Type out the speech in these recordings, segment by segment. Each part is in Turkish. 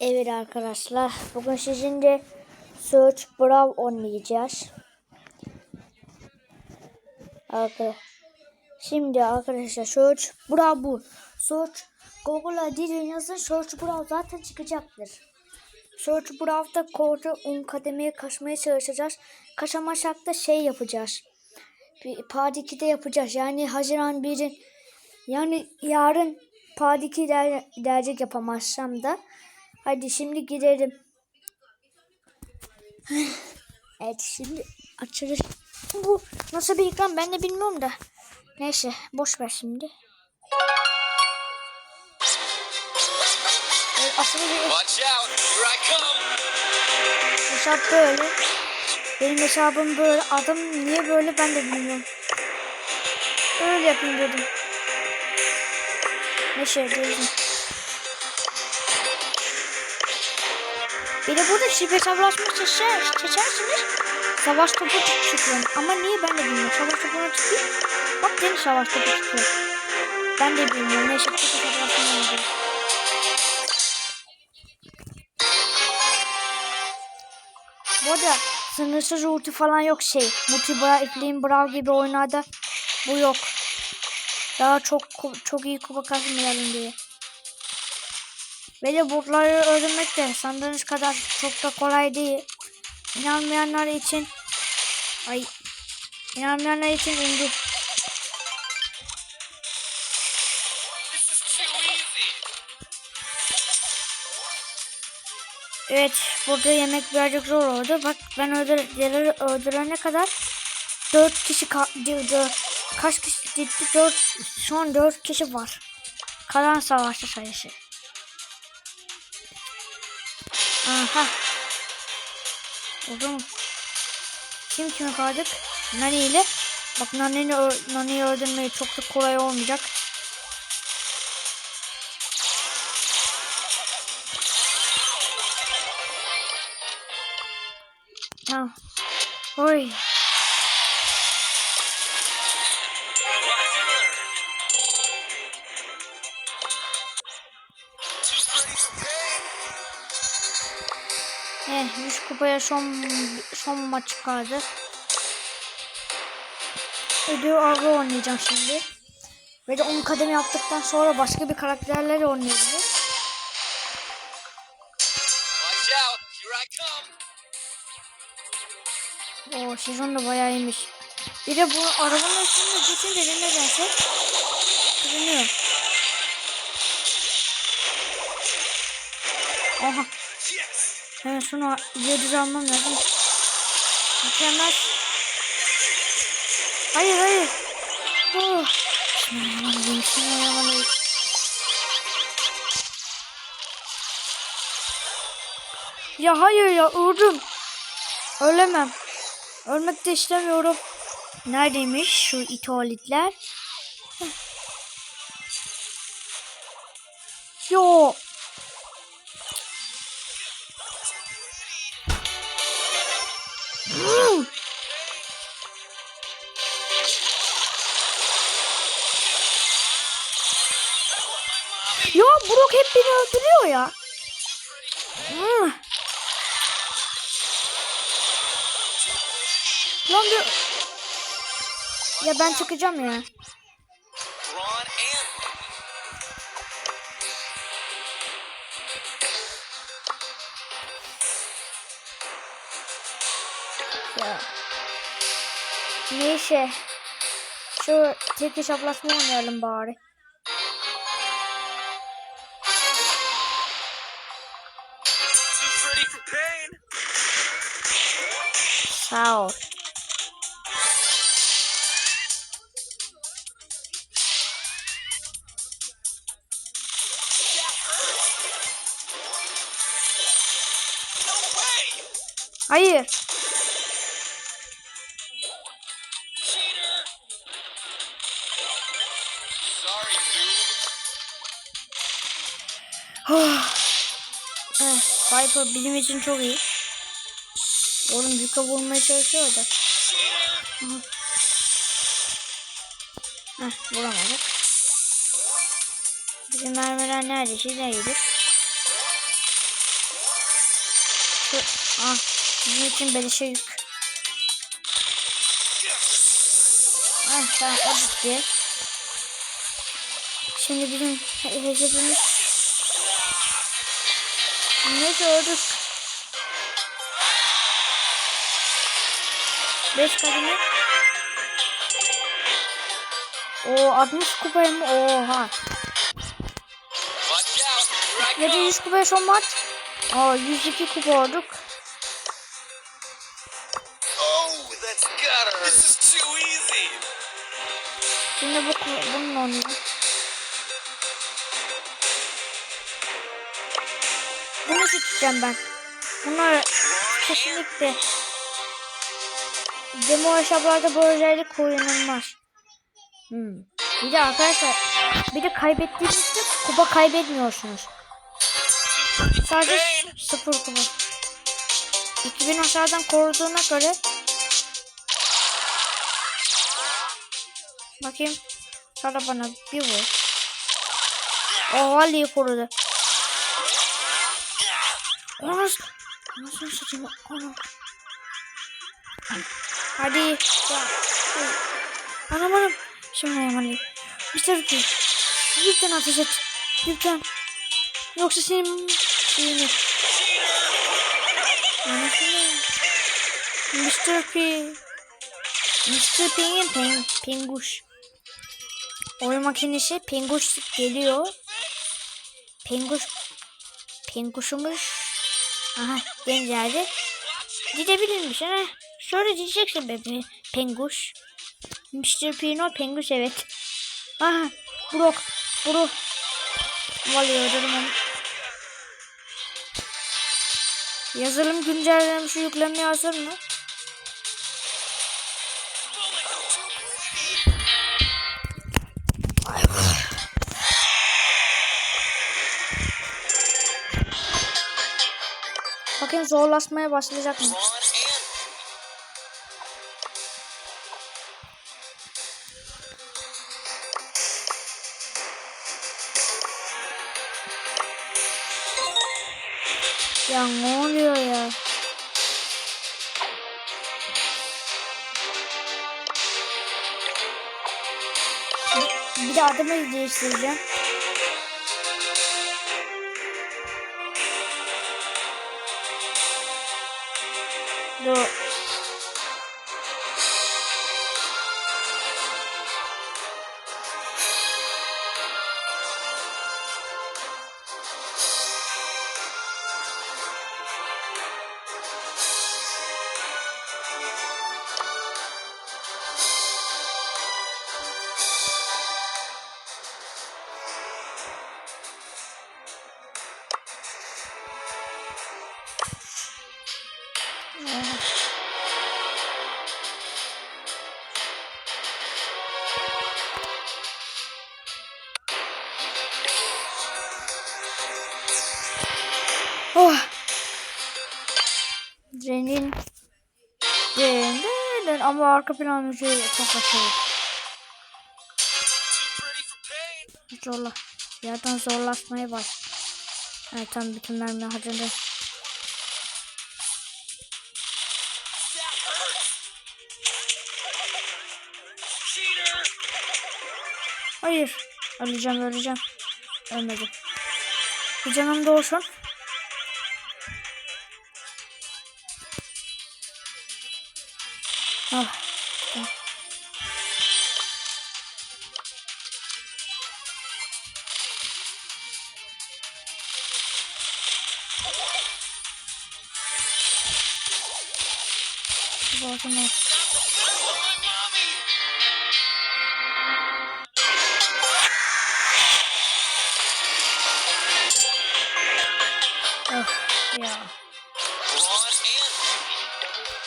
Evet arkadaşlar bugün sizinle Search Brawl oynayacağız. Şimdi arkadaşlar Search Brawl bu. Search Google'a dilin yazın Search Brawl zaten çıkacaktır. Search Brawl'da kodu 10 kademeye kaçmaya çalışacağız. Kaçamazsak da şey yapacağız. Part 2'de yapacağız. Yani Haziran 1'in yani yarın Part 2 der, derecek yapamazsam da Hadi şimdi gidelim. evet şimdi açılış. Bu nasıl bir ekran ben de bilmiyorum da. Neyse boş ver şimdi. Aslında bir hesap böyle. Benim hesabım böyle. Adım niye böyle ben de bilmiyorum. Öyle yapayım dedim. Neyse dedim. Bir de burada çift hesaplaşma seçer, seçersiniz. Savaş topu çıkıyor. Ama niye ben de bilmiyorum. Savaş topuna çıkıyor. Bak yeni savaş topu çıkıyor. Ben de bilmiyorum. Neyse çift hesaplaşma olacak. Bu arada sınırsız ulti falan yok şey. Multi Bra, Flame Brawl gibi oyunlarda bu yok. Daha çok çok iyi kupa kasmayalım diye. De botları öğrenmek de sandığınız kadar çok da kolay değil. İnanmayanlar için ay inanmayanlar için easy. Evet burada yemek birazcık zor oldu. Bak ben öldürleri öldürene kadar 4 kişi kaldı. Kaç kişi gitti? 4 şu an 4 kişi var. Kalan savaşçı sayısı. Aha. Oldu mu? Kim kime kaldık? Nani ile. Bak Nani'yi Nani'yi öldürmeyi çok da kolay olmayacak. Tamam. Oy. Kupaya son son maç kaldı. Ödül avı oynayacağım şimdi. Ve de 10 kademe yaptıktan sonra başka bir oynayabiliriz. Here I come. O sezon da bayağı iyiymiş. Bir de bu arabanın üstünde geçince de nedense kırınıyor. Aha. Hemen şunu yediz almam lazım. Mükemmel. Hayır hayır. Oh. Ya hayır ya öldüm. Ölemem. Ölmek de istemiyorum. Neredeymiş şu itoalitler? Yo. Ya Brock hep beni öldürüyor ya. Hmm. Lan bir... Ya ben çıkacağım ya. Ya. Neyse. Şu tek hesaplaşma oynayalım bari. Sağ ol. Hayır. Sorry, noob. Eh, Viper bizim için çok iyi. Oğlum Yuka vurmaya çalışıyor da. Cheater. Heh, vuramadık. Bizim mermiler neredeyse değildi. Şu, ah, bizim için beleşe yük. Ah tamam o gitti. Şimdi bizim he- hesabımız ne gördük? 5 kademe. O 60 kupaya mı? Oha. Watch out. Here I Ya da go. 100 kupaya son maç. Aa 102 kupa olduk. Şimdi bu bununla oynayacağım. Bunu seçeceğim ben. Bunlar kesinlikle demo hesaplarda bu özellik kullanılmaz. Hmm. Bir de arkadaşlar bir de kaybettiğinizde kupa kaybetmiyorsunuz. Sadece sıfır kupa. 2000 aşağıdan koruduğuna göre Bakayım. Sonra bana bir vur. O Ali'yi korudu. Onu nasıl sıçayım onu. Hadi. Ya. Anam anam. Şimdi Ali. Mr. P. Lütfen ateş et. Lütfen. Yoksa senin şeyini. Anasını. Mr. P. Mr. P'nin pen, penguş. Oyun makinesi penguş geliyor. Penguş. Penguşumuz. Aha geldi. Gidebilirmiş ha. Şöyle diyeceksin bebe. Penguş. Mr. Pino penguş evet. Aha. Brok. Brok. Vallahi öderim Yazılım güncellemesi yüklenmeye hazır mı? Bakayım zorlaşmaya başlayacak mı? Ya ne oluyor ya? Bir- Bir de adımı değiştireceğim. Dur. Ama arka plan müziği çok başarılı. Zorla. Yerden zorlaşmaya baş. Evet tam bütün mermi harcadı. Hayır. Öleceğim öleceğim. Ölmedim. Bir canım da olsun. Ah. Oh, my mommy. Of ya.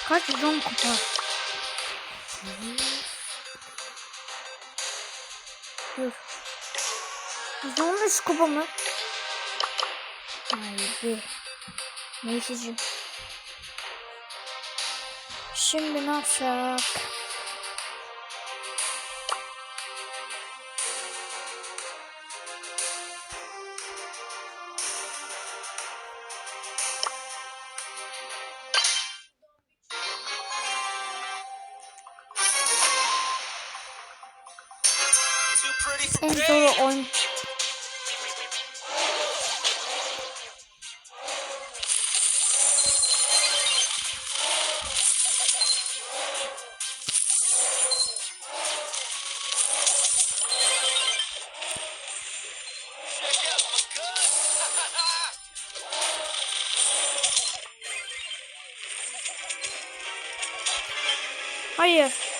Kaç milyon kupa? Dur. 115 kupa mı? Haydi. Neyse. Şimdi ne yapacak? En yeah.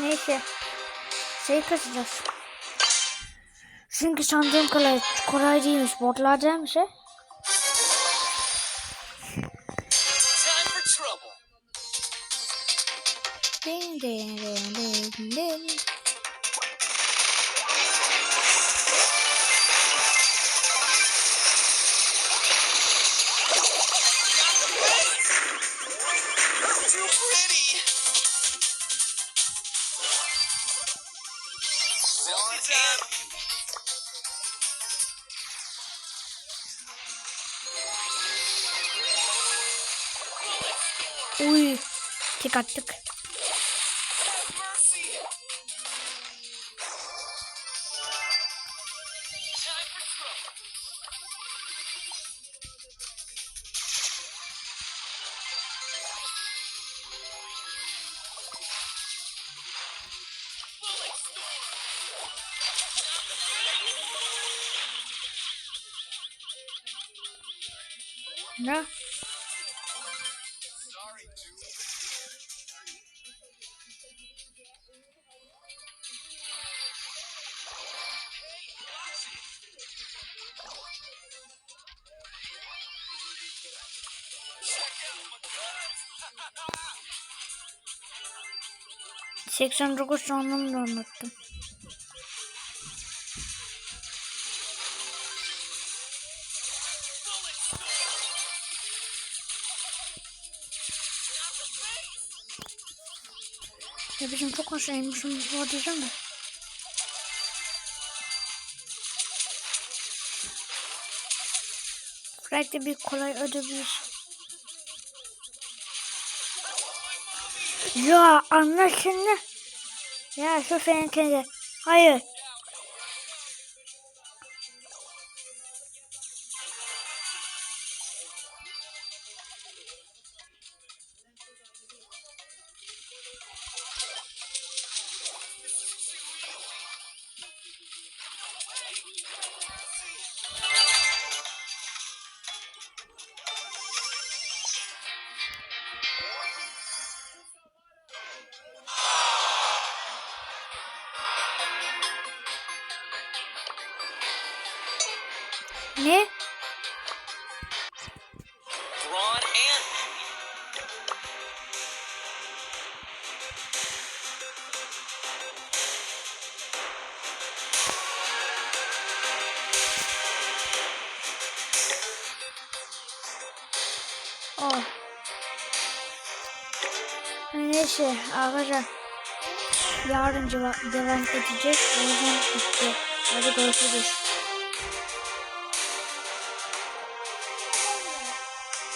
Neyse. Şey kasacağız. Çünkü sandığım kolay, kolay değilmiş. Botlar değilmiş. he. for trouble. Ding, ding, ding, ding, ding. Too pretty. çıkarttık. Ne? 89 sonunu da unuttum. Ya bizim çok hoş eğilmişim bu diyeceğim de. Belki bir kolay ödebilir. Ya anla şimdi. Ya şu seninkini. Hayır. Neyse arkadaşlar. Yarın ceva- devam edeceğiz. O yüzden bitti. Hadi görüşürüz.